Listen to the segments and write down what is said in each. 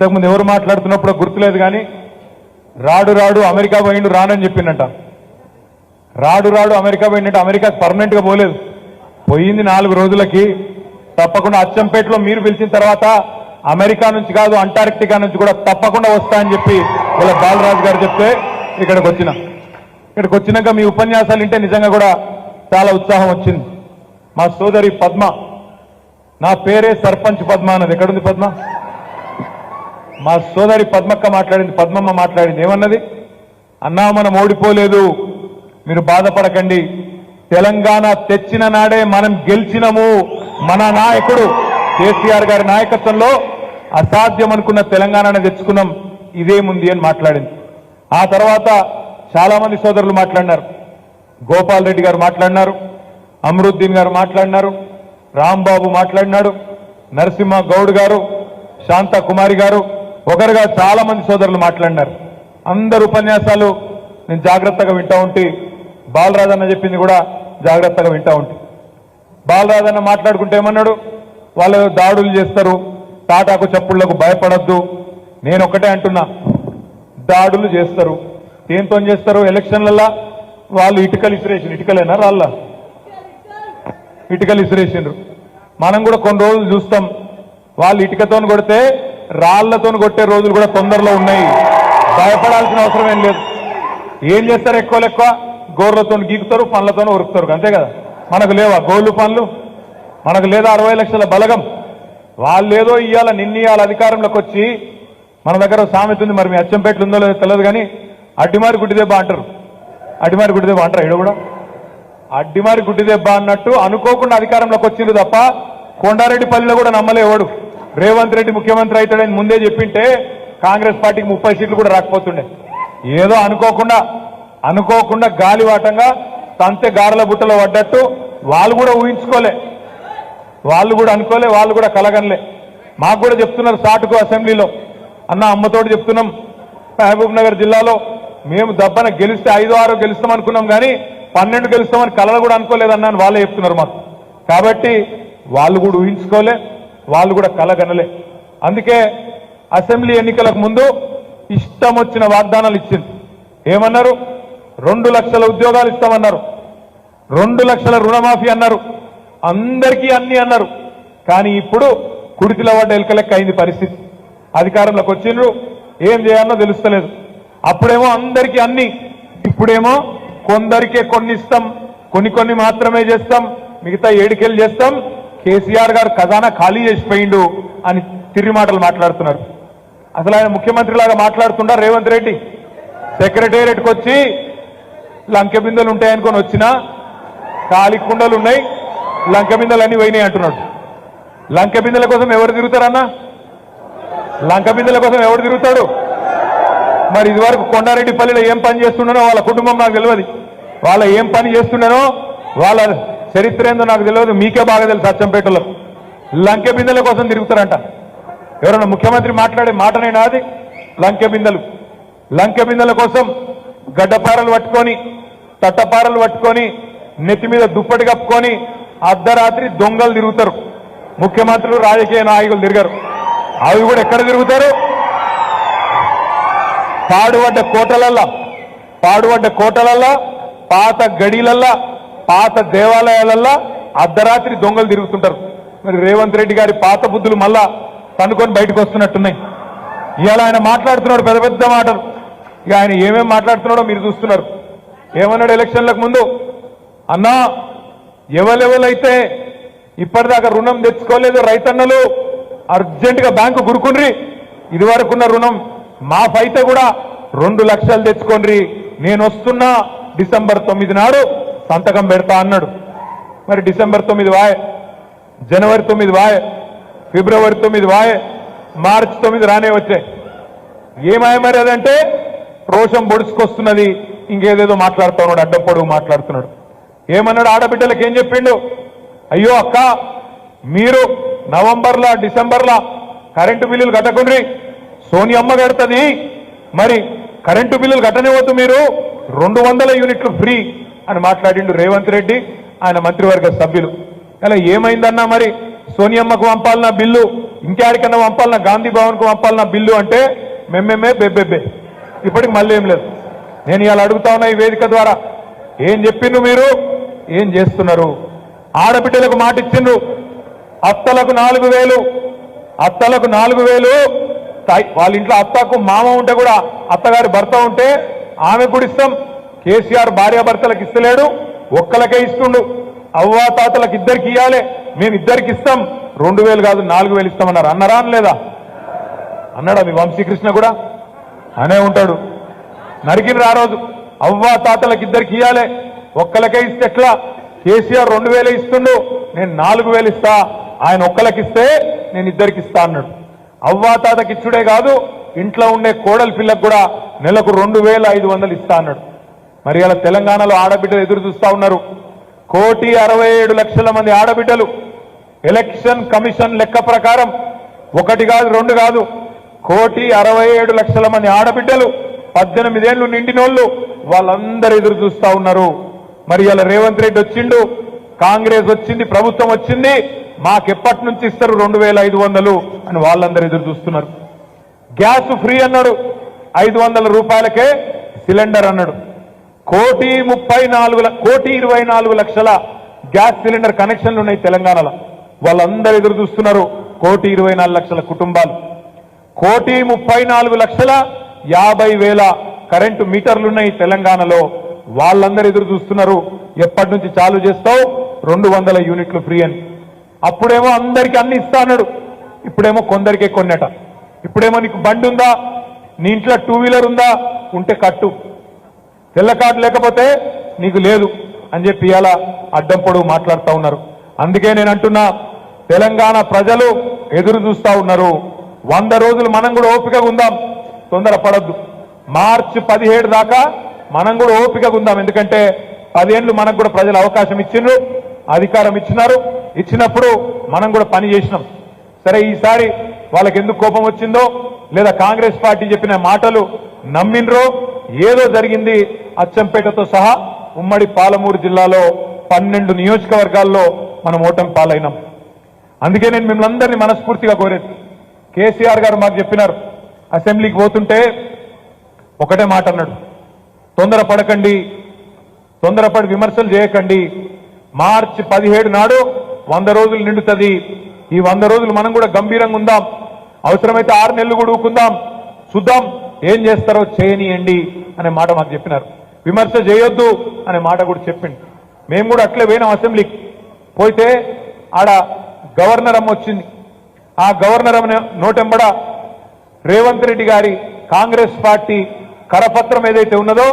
ఇంతకుముందు ఎవరు మాట్లాడుతున్నప్పుడు గుర్తులేదు కానీ రాడు రాడు అమెరికా పోయిండు రానని చెప్పిండంట. రాడు రాడు అమెరికా పోయిందంటే అమెరికా పర్మనెంట్గా పోలేదు. పోయింది నాలుగు రోజులకి. తప్పకుండా అచ్చంపేటలో మీరు పిలిచిన తర్వాత అమెరికా నుంచి కాదు అంటార్క్టికా నుంచి కూడా తప్పకుండా వస్తా అని చెప్పి ఇలా బాలరాజు గారు చెప్తే ఇక్కడికి వచ్చిన. ఇక్కడికి వచ్చినాక మీ ఉపన్యాసాలు వింటే నిజంగా కూడా చాలా ఉత్సాహం వచ్చింది. మా సోదరి పద్మ నా పేరే సర్పంచ్ పద్మ అన్నది. ఎక్కడుంది పద్మ? మా సోదరి పద్మక్క మాట్లాడింది పద్మమ్మ మాట్లాడింది. ఏమన్నది? అన్నా మనం ఓడిపోలేదు. మీరు బాధపడకండి. తెలంగాణ తెచ్చిన నాడే మనం గెలిచినము. మన నాయకుడు కేసీఆర్ గారి నాయకత్వంలో అసాధ్యం అనుకున్న తెలంగాణను తెచ్చుకున్నాం. ఇదేముంది అని మాట్లాడింది. ఆ తర్వాత చాలా మంది సోదరులు మాట్లాడినారు. గోపాల్ రెడ్డి గారు మాట్లాడినారు. అమరుద్దీన్ గారు మాట్లాడినారు. రాంబాబు మాట్లాడినాడు. నరసింహ గౌడ్ గారు శాంత కుమారి గారు ఒకరుగా చాలా మంది సోదరులు మాట్లాడినారు. అందరు ఉపన్యాసాలు నేను జాగ్రత్తగా వింటా ఉంటే. బాలరాజన్న చెప్పింది కూడా జాగ్రత్తగా వింటా ఉంటే. బాలరాజన్న మాట్లాడుకుంటే ఏమన్నాడు? వాళ్ళు దాడులు చేస్తారు. తాటాకు చప్పుళ్ళకు భయపడద్దు. నేను ఒకటే అంటున్నా. దాడులు చేస్తారు. దేంతో చేస్తారు? ఎలక్షన్లలో వాళ్ళు ఇటుకలు ఇసిరేసిన ఇటుకలేనా రాళ్ళ? ఇటుకలు ఇసిరేసిండ్రు మనం కూడా కొన్ని రోజులు చూస్తాం. వాళ్ళు ఇటుకతో కొడితే రాళ్ళతో కొట్టే రోజులు కూడా తొందరలో ఉన్నాయి. భయపడాల్సిన అవసరం ఏం లేదు. ఏం చేస్తారు ఎక్కువ లెక్కువ? గోర్లతో గీకుతారు పనులతో ఉరుకుతారు అంతే కదా? మనకు లేవా గోళ్ళు పనులు మనకు లేదా అరవై లక్షల బలగం? వాళ్ళు ఏదో ఇవాళ అధికారంలోకి వచ్చి మన దగ్గర సామెత ఉంది మరి మీ అచ్చంపేటలు ఉందో లేదో తెలియదు కానీ అడ్డిమారి గుడ్డిదెబ్బ అంటారు. అడ్డిమారి గుడ్డిదెబ్బ అంటారు ఇక్కడ కూడా? అడ్డిమారి గుడ్డిదెబ్బ అన్నట్టు అనుకోకుండా అధికారంలోకి వచ్చింది తప్ప కొండారెడ్డిపల్లిలో కూడా నమ్మలేవాడు. రేవంత్ రెడ్డి ముఖ్యమంత్రి అవుతాడని ముందే చెప్పింటే కాంగ్రెస్ పార్టీకి ముప్పై సీట్లు కూడా రాకపోతుండే. ఏదో అనుకోకుండా అనుకోకుండా గాలివాటంగా తంతె గారెల బుట్టలో పడ్డట్టు వాళ్ళు కూడా ఊహించుకోలే. వాళ్ళు కూడా అనుకోలే వాళ్ళు కూడా కలగనలే. మాకు కూడా చెప్తున్నారు సాటుకు అసెంబ్లీలో. అన్న అమ్మతోటి చెప్తున్నాం. మహబూబ్ నగర్ జిల్లాలో మేము దబ్బన గెలిస్తే ఐదు ఆరు గెలుస్తాం అనుకున్నాం కానీ పన్నెండు గెలుస్తామని కలలు కూడా అనుకోలేదన్నాను వాళ్ళే చెప్తున్నారు మాకు. కాబట్టి వాళ్ళు కూడా ఊహించుకోలే. వాళ్ళు కూడా కలగనలే. అందుకే అసెంబ్లీ ఎన్నికలకు ముందు ఇష్టం వచ్చిన వాగ్దానాలు ఇచ్చింది. ఏమన్నారు? రెండు లక్షల ఉద్యోగాలు ఇస్తామన్నారు. రెండు లక్షల రుణమాఫీ అన్నారు. అందరికీ అన్ని అన్నారు. కానీ ఇప్పుడు కుడితిలో పడ్డ ఎలుక లెక్క అయింది పరిస్థితి. అధికారంలోకి వచ్చిండ్రు. ఏం చేయాలో తెలుస్తలేదు. అప్పుడేమో అందరికీ అన్ని. ఇప్పుడేమో కొందరికే కొన్ని ఇస్తాం కొన్ని కొన్ని మాత్రమే చేస్తాం. మిగతా ఏడుకెళ్ళి చేస్తాం. కేసీఆర్ గారు ఖజానా ఖాళీ చేసిపోయిండు అని తిరిగి మాటలు మాట్లాడుతున్నారు. అసలు ఆయన ముఖ్యమంత్రి లాగా మాట్లాడుతుండారు రేవంత్ రెడ్డి? సెక్రటేరియట్కి వచ్చి లంకె బిందెలు ఉంటాయనుకొని వచ్చినా ఖాళీ కుండలు ఉన్నాయి లంక బిందెలు అన్ని పోయినాయి అంటున్నాడు. లంక బిందెల కోసం ఎవరు తిరుగుతారన్నా? లంక బిందెల కోసం ఎవరు తిరుగుతాడు? మరి ఇదివరకు కొండారెడ్డిపల్లిలో ఏం పని చేస్తుండనో వాళ్ళ కుటుంబం నాకు తెలియదు. వాళ్ళ ఏం పని చేస్తుండనో వాళ్ళ చరిత్ర ఏందో నాకు తెలియదు. మీకే బాగా తెలుసు అచ్చంపేటలో. లంకె బిందెల కోసం తిరుగుతారంట. ఎవరైనా ముఖ్యమంత్రి మాట్లాడే మాటనేనా అది? లంకె బిందెలు. లంకె బిందెల కోసం గడ్డపారలు పట్టుకొని తట్టపారలు పట్టుకొని నెత్తి మీద దుప్పటి కప్పుకొని అర్ధరాత్రి దొంగలు తిరుగుతారు. ముఖ్యమంత్రులు రాజకీయ నాయకులు తిరిగారు. అవి కూడా ఎక్కడ తిరుగుతారు? పాడుబడ్డ కోటలల్లా. పాడుబడ్డ కోటలల్లా పాత గడిలల్లా పాత దేవాలయాలల్లో అర్ధరాత్రి దొంగలు తిరుగుతుంటారు. మరి రేవంత్ రెడ్డి గారి పాత బుద్ధులు మళ్ళా తనుకొని బయటకు వస్తున్నట్టున్నాయి. ఇవాళ ఆయన మాట్లాడుతున్నాడు పెద్ద పెద్ద మాటలు. ఇక ఆయన ఏమేం మాట్లాడుతున్నాడో మీరు చూస్తున్నారు. ఏమన్నాడు ఎలక్షన్లకు ముందు? అన్నా ఎవరెవరైతే ఇప్పటిదాకా రుణం తెచ్చుకోలేదు రైతన్నలు అర్జెంటుగా బ్యాంకు గురుకుండ్రి. ఇదివరకున్న రుణం మాఫ్ అయితే కూడా రెండు లక్షలు తెచ్చుకోండి నేను వస్తున్నా డిసెంబర్ తొమ్మిది నాడు. సంతకం పెడతా అన్నాడు. మరి డిసెంబర్ తొమ్మిది వాయ్ జనవరి తొమ్మిది వాయ్ ఫిబ్రవరి తొమ్మిది వాయ్ మార్చి తొమ్మిది రానే వచ్చాయి. ఏమాయ మరి అదంటే? రోషం పొడుచుకొస్తున్నది ఇంకేదేదో మాట్లాడుతున్నాడు అడ్డం పొడుగు మాట్లాడుతున్నాడు. ఏమన్నాడు ఆడబిడ్డలకు? ఏం చెప్పిండు? అయ్యో అక్క మీరు నవంబర్లా డిసెంబర్లా కరెంటు బిల్లులు కట్టకుండ్రి. సోనియమ్మ కడుతుంది. మరి కరెంటు బిల్లులు కట్టనివ్వద్దు మీరు. రెండు వందల యూనిట్లు ఫ్రీ. అని మాట్లాడిండు రేవంత్ రెడ్డి ఆయన మంత్రివర్గ సభ్యులు. అలా ఏమైందన్నా మరి? సోనియమ్మకు పంపాలన్నా బిల్లు ఇంకేడికన్నా పంపాలన్నా? గాంధీ భవన్కు పంపాలన్నా బిల్లు అంటే మెమ్మెమ్మే బెబ్బెబ్బే. ఇప్పటికి మళ్ళీ ఏం లేదు. నేను ఇవాళ అడుగుతా ఉన్నా ఈ వేదిక ద్వారా. ఏం చెప్పిండ్రు మీరు? ఏం చేస్తున్నారు? ఆడబిడ్డలకు మాట ఇచ్చిండ్రు. అత్తలకు నాలుగు వేలు. అత్తలకు నాలుగు వేలు. వాళ్ళ ఇంట్లో అత్తకు మామ ఉంటే కూడా అత్తగారి భర్త ఉంటే ఆమె కూడా ఇస్తాం. కేసీఆర్ భార్యాభర్తలకు ఇస్తలేడు ఒక్కలకే ఇస్తుండు. అవ్వాతాతలకు ఇద్దరికి ఇవ్వాలి మేము ఇద్దరికి ఇస్తాం. రెండు వేలు కాదు నాలుగు వేలు ఇస్తామన్నారు. అన్నారా అనలేదా? అన్నాడా మీ వంశీకృష్ణ కూడా? అనే ఉంటాడు. నరికిన ఆ రోజు. అవ్వా తాతలకు ఇద్దరికి ఇవ్వాలి ఒక్కలకే ఇస్తే ఎట్లా? కేసీఆర్ రెండు వేలే ఇస్తుండు నేను నాలుగు వేలు ఇస్తా. ఆయన ఒక్కలకి ఇస్తే నేను ఇద్దరికి ఇస్తా అన్నాడు. అవ్వా తాతకి ఇచ్చుడే కాదు ఇంట్లో ఉండే కోడలి పిల్లకు కూడా నెలకు రెండు వేల ఐదు వందలు ఇస్తా అన్నాడు. మరి అలా తెలంగాణలో ఆడబిడ్డలు ఎదురు చూస్తూ ఉన్నారు. కోటి అరవై ఏడు లక్షల మంది ఆడబిడ్డలు. ఎలక్షన్ కమిషన్ లెక్క ప్రకారం ఒకటి కాదు రెండు కాదు. కోటి అరవై ఏడు లక్షల మంది ఆడబిడ్డలు. పద్దెనిమిదేళ్ళు నిండినోళ్ళు వాళ్ళందరూ ఎదురు చూస్తూ ఉన్నారు. మరి ఇలా రేవంత్ రెడ్డి వచ్చిండు కాంగ్రెస్ వచ్చింది ప్రభుత్వం వచ్చింది మాకెప్పటి నుంచి ఇస్తారు రెండు వేల ఐదు వందలు అని వాళ్ళందరూ ఎదురు చూస్తున్నారు. గ్యాస్ ఫ్రీ అన్నాడు ఐదు వందల రూపాయలకే సిలిండర్ అన్నాడు. కోటి ముప్పై నాలుగు కోటి ఇరవై నాలుగు లక్షల గ్యాస్ సిలిండర్ కనెక్షన్లు ఉన్నాయి తెలంగాణలో. వాళ్ళందరూ ఎదురు చూస్తున్నారు కోటి ఇరవై నాలుగు లక్షల కుటుంబాలు. కోటి ముప్పై నాలుగు లక్షల యాభై వేల కరెంటు మీటర్లున్నాయి తెలంగాణలో. వాళ్ళందరూ ఎదురు చూస్తున్నారు. ఎప్పటి నుంచి చాలు చేస్తావు? రెండు వందల యూనిట్లు ఫ్రీ అని. అప్పుడేమో అందరికి అన్ని ఇస్తా అన్నాడు. ఇప్పుడేమో కొందరికే కొన్నట. ఇప్పుడేమో నీకు బండి ఉందా? నీ ఇంట్లో టూ వీలర్ ఉందా? ఉంటే కట్టు. తెల్ల కార్డు లేకపోతే నీకు లేదు అని చెప్పి ఇలా అడ్డం పొడుగు మాట్లాడుతూ ఉన్నారు. అందుకే నేను అంటున్నా తెలంగాణ ప్రజలు ఎదురు చూస్తూ ఉన్నారు. వంద రోజులు మనం కూడా ఓపికగా ఉందాం. తొందరపడద్దు మార్చి పదిహేడు దాకా మనం కూడా ఓపికగా ఉందాం. ఎందుకంటే పదేళ్ళు మనకు కూడా ప్రజలు అవకాశం ఇచ్చిండ్రు అధికారం ఇచ్చినారు. ఇచ్చినప్పుడు మనం కూడా పని చేసినాం. సరే ఈసారి వాళ్ళకి ఎందుకు కోపం వచ్చిందో లేదా కాంగ్రెస్ పార్టీ చెప్పిన మాటలు నమ్మిండ్రో ఏదో జరిగింది అచ్చంపేటతో సహా ఉమ్మడి పాలమూరు జిల్లాలో పన్నెండు నియోజకవర్గాల్లో మనం ఓటమి పాలైనాం. అందుకే నేను మిమ్మల్ని అందరినీ మనస్ఫూర్తిగా కోరేది. కేసీఆర్ గారు మాకు చెప్పినారు అసెంబ్లీకి పోతుంటే ఒకటే మాట అన్నాడు. తొందరపడకండి తొందరపడి విమర్శలు చేయకండి. మార్చి పదిహేడు నాడు వంద రోజులు నిండుతుంది. ఈ వంద రోజులు మనం కూడా గంభీరంగా ఉందాం. అవసరమైతే ఆరు నెలలు కూడా ఊకుందాం చూద్దాం ఏం చేస్తారో చేయనియండి అనే మాట మాకు చెప్పినారు. విమర్శ చేయొద్దు అనే మాట కూడా చెప్పింది మేము కూడా అట్లే పోయినాం అసెంబ్లీకి. పోతే ఆడ గవర్నర్ అమ్మ వచ్చింది. ఆ గవర్నర్ అమ్మ నోటెంబడ రేవంత్ రెడ్డి గారి కాంగ్రెస్ పార్టీ కరపత్రం ఏదైతే ఉన్నదో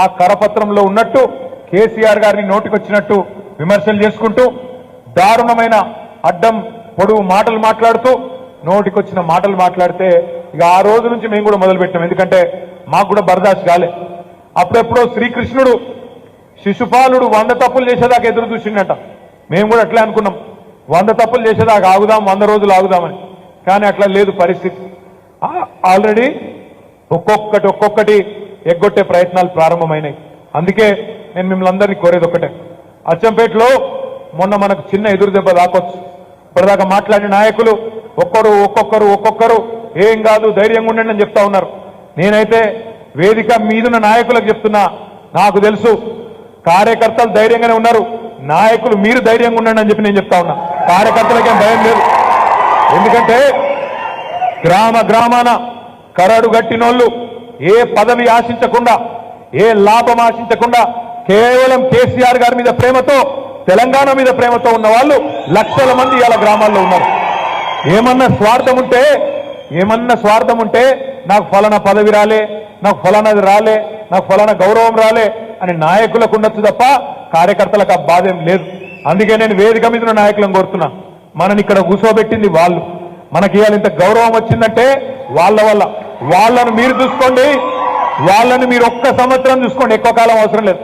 ఆ కరపత్రంలో ఉన్నట్టు కేసీఆర్ గారిని నోటికొచ్చినట్టు విమర్శలు చేసుకుంటూ దారుణమైన అడ్డం పొడుగు మాటలు మాట్లాడుతూ నోటికొచ్చిన మాటలు మాట్లాడితే ఇక ఆ రోజు నుంచి మేము కూడా మొదలుపెట్టాం. ఎందుకంటే మాకు కూడా బర్దాష్ కాలే. అప్పుడెప్పుడో శ్రీకృష్ణుడు శిశుపాలుడు వంద తప్పులు చేసేదాకా ఎదురు చూసిండట. మేము కూడా అట్లే అనుకున్నాం. వంద తప్పులు చేసేదాకా ఆగుదాం వంద రోజులు ఆగుదామని. కానీ అట్లా లేదు పరిస్థితి. ఆల్రెడీ ఒక్కొక్కటి ఒక్కొక్కటి ఎగ్గొట్టే ప్రయత్నాలు ప్రారంభమైనాయి. అందుకే నేను మిమ్మల్ని అందరినీ కోరేది ఒకటే అచ్చంపేటలో మొన్న మనకు చిన్న ఎదురు దెబ్బ దాకొచ్చు ఇప్పటిదాకా మాట్లాడిన నాయకులు ఒక్కరు ఒక్కొక్కరు ఒక్కొక్కరు ఏం కాదు ధైర్యంగా ఉండండి అని చెప్తా ఉన్నారు. నేనైతే వేదిక మీదున్న నాయకులకు చెప్తున్నా నాకు తెలుసు. కార్యకర్తలు ధైర్యంగానే ఉన్నారు. నాయకులు మీరు ధైర్యంగా ఉండండి అని చెప్పి నేను చెప్తా ఉన్నా. కార్యకర్తలకేం భయం లేదు. ఎందుకంటే గ్రామ గ్రామాన కరడు గట్టినోళ్ళు ఏ పదవి ఆశించకుండా ఏ లాభం ఆశించకుండా కేవలం కేసీఆర్ గారి మీద ప్రేమతో తెలంగాణ మీద ప్రేమతో ఉన్న వాళ్ళు లక్షల మంది ఇవాళ గ్రామాల్లో ఉన్నారు. ఏమన్నా స్వార్థం ఉంటే ఏమన్నా స్వార్థం ఉంటే నాకు ఫలానా పదవి రాలే నాకు ఫలానాది రాలే నాకు ఫలానా గౌరవం రాలే అని నాయకులకు ఉండొచ్చు తప్ప కార్యకర్తలకు ఆ బాధ ఏం లేదు. అందుకే నేను వేదిక మీద నాయకులను కోరుతున్నా. మనని ఇక్కడ కూర్చోబెట్టింది వాళ్ళు. మనకి ఇవాళ ఇంత గౌరవం వచ్చిందంటే వాళ్ళ వల్ల. వాళ్ళను మీరు చూసుకోండి. వాళ్ళని మీరు ఒక్క సంవత్సరం చూసుకోండి. ఎక్కువ కాలం అవసరం లేదు.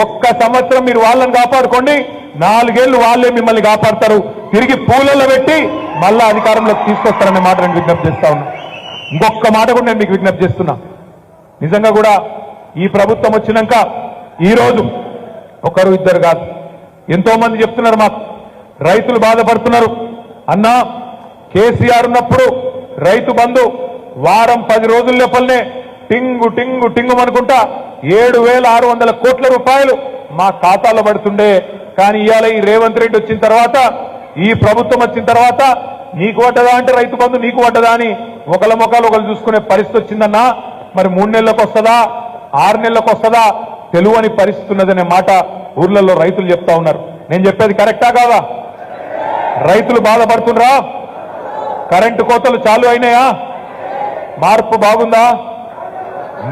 ఒక్క సంవత్సరం మీరు వాళ్ళని కాపాడుకోండి. నాలుగేళ్ళు వాళ్ళే మిమ్మల్ని కాపాడతారు. తిరిగి పూలలో పెట్టి మళ్ళా అధికారంలోకి తీసుకొస్తారనే మాట నేను విజ్ఞప్తి చేస్తా ఉన్నా. ఇంకొక మాట కూడా నేను మీకు విజ్ఞప్తి చేస్తున్నా. నిజంగా కూడా ఈ ప్రభుత్వం వచ్చినాక ఈ రోజు ఒకరు ఇద్దరు కాదు. ఎంతో మంది చెప్తున్నారు మాకు. రైతులు బాధపడుతున్నారు. అన్నా కేసీఆర్ ఉన్నప్పుడు రైతు బంధు వారం పది రోజుల లోపలనే టింగు టింగు టింగు అనుకుంటా ఏడు వేల ఆరు వందల కోట్ల రూపాయలు మా ఖాతాలో పడుతుండే. కానీ ఇవాళ ఈ రేవంత్ రెడ్డి వచ్చిన తర్వాత ఈ ప్రభుత్వం వచ్చిన తర్వాత నీకు పడ్డదా అంటే రైతు బంధు నీకు పడ్డదా అని ఒకళ్ళ ముఖాలు ఒకరు చూసుకునే పరిస్థితి వచ్చిందన్నా మరి మూడు నెలలకు వస్తుందా ఆరు నెలలకు వస్తుందా తెలువని పరిస్థితి ఉన్నదనే మాట ఊర్లలో రైతులు చెప్తా ఉన్నారు. నేను చెప్పేది కరెక్టా కాదా? రైతులు బాధపడుతుండ్రా? కరెంటు కోతలు చాలు అయినాయా? మార్పు బాగుందా?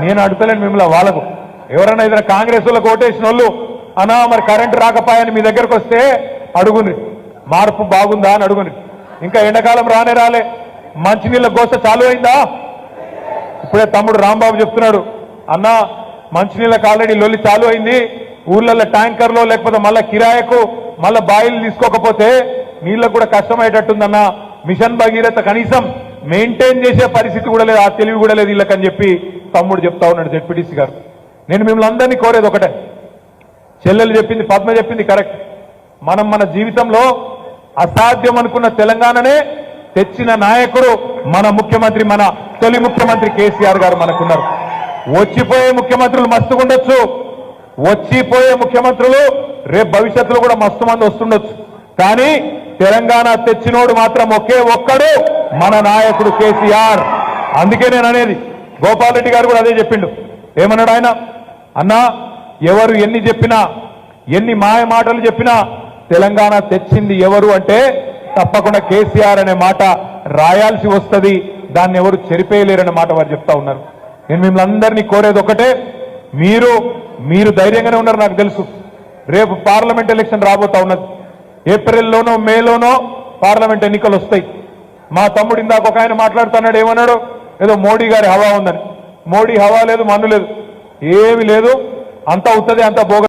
నేను అడుగుతలేను మిమ్మల్ని వాళ్ళకు. ఎవరైనా ఏదైనా కాంగ్రెస్ వాళ్ళకు ఓటేసిన వాళ్ళు అనా మరి కరెంటు రాకపాయని మీ దగ్గరకు వస్తే అడుగుని మార్పు బాగుందా అని అడుగుని ఇంకా ఎండాకాలం రానే రాలే. మంచినీళ్ళ గోస చాలు అయిందా? ఇప్పుడే తమ్ముడు రాంబాబు చెప్తున్నాడు అన్నా మంచినీళ్ళకి ఆల్రెడీ లొల్లి చాలు అయింది. ఊర్లలో ట్యాంకర్లో లేకపోతే మళ్ళా కిరాయకు మళ్ళా బాయిలు తీసుకోకపోతే నీళ్ళకు కూడా కష్టమయ్యేటట్టుందన్నా. మిషన్ భగీరథ కనీసం మెయింటైన్ చేసే పరిస్థితి కూడా లేదు ఆ తెలివి కూడా లేదు వీళ్ళకని చెప్పి తమ్ముడు చెప్తా ఉన్నాడు జడ్పీటీసీ గారు. నేను మిమ్మల్ని అందరినీ కోరేది ఒకటే. చెల్లెలు చెప్పింది పద్మ చెప్పింది కరెక్ట్. మనం మన జీవితంలో అసాధ్యం అనుకున్న తెలంగాణనే తెచ్చిన నాయకుడు మన ముఖ్యమంత్రి మన తొలి ముఖ్యమంత్రి కేసీఆర్ గారు మనకున్నారు. వచ్చిపోయే ముఖ్యమంత్రులు మస్తుగా ఉండొచ్చు. వచ్చిపోయే ముఖ్యమంత్రులు రేపు భవిష్యత్తులో కూడా మస్తు మంది వస్తుండొచ్చు. కానీ తెలంగాణ తెచ్చినోడు మాత్రం ఒకే ఒక్కడు మన నాయకుడు కేసీఆర్. అందుకే నేను అనేది గోపాల్ రెడ్డి గారు కూడా అదే చెప్పిండు. ఏమన్నాడు ఆయన? అన్నా ఎవరు ఎన్ని చెప్పినా ఎన్ని మాయ మాటలు చెప్పినా తెలంగాణ తెచ్చింది ఎవరు అంటే తప్పకుండా కేసీఆర్ అనే మాట రాయాల్సి వస్తది. దాన్ని ఎవరు చెరిపేయలేరనే మాట వారు చెప్తా ఉన్నారు. నేను మిమ్మల్ని అందరినీ కోరేది ఒకటే మీరు మీరు ధైర్యంగానే ఉన్నారు నాకు తెలుసు. రేపు పార్లమెంట్ ఎలక్షన్ రాబోతా ఉన్నది. ఏప్రిల్లోనో మేలోనో పార్లమెంట్ ఎన్నికలు వస్తాయి. మా తమ్ముడు ఇందాక ఒక ఆయన మాట్లాడుతున్నాడు ఏమన్నాడు? ఏదో మోడీ గారి హవా ఉందని. మోడీ హవా లేదు మన్ను లేదు. ఏమి లేదు. అంతా ఉత్తది అంతా భోగ